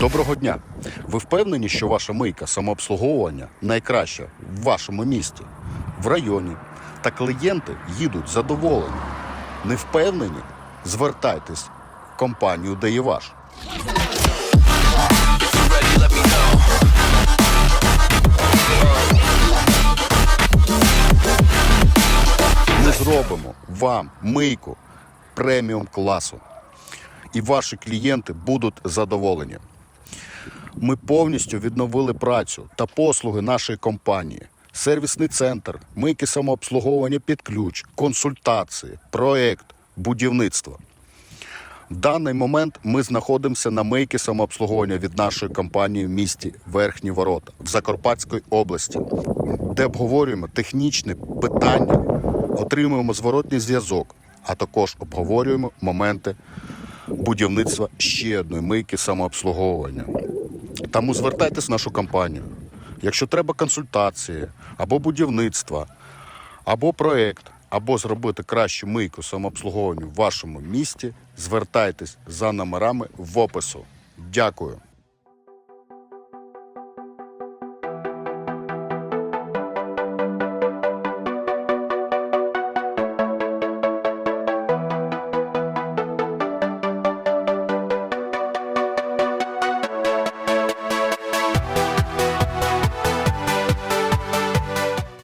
Доброго дня! Ви впевнені, що ваша мийка самообслуговування найкраща в вашому місті, в районі, та клієнти їдуть задоволені. Не впевнені? Звертайтесь в компанію «Де є ваш». Ми зробимо вам мийку преміум класу, і ваші клієнти будуть задоволені. Ми повністю відновили працю та послуги нашої компанії. Сервісний центр, мийки самообслуговування під ключ, консультації, проект, будівництво. В даний момент ми знаходимося на мийки самообслуговування від нашої компанії в місті Верхні Ворота в Закарпатській області, де обговорюємо технічні питання, отримуємо зворотній зв'язок, а також обговорюємо моменти будівництва ще одної мийки самообслуговування. Тому звертайтесь в нашу компанію. Якщо треба консультації або будівництва, або проект, або зробити кращу мийку самообслуговування в вашому місті, звертайтесь за номерами в опису. Дякую.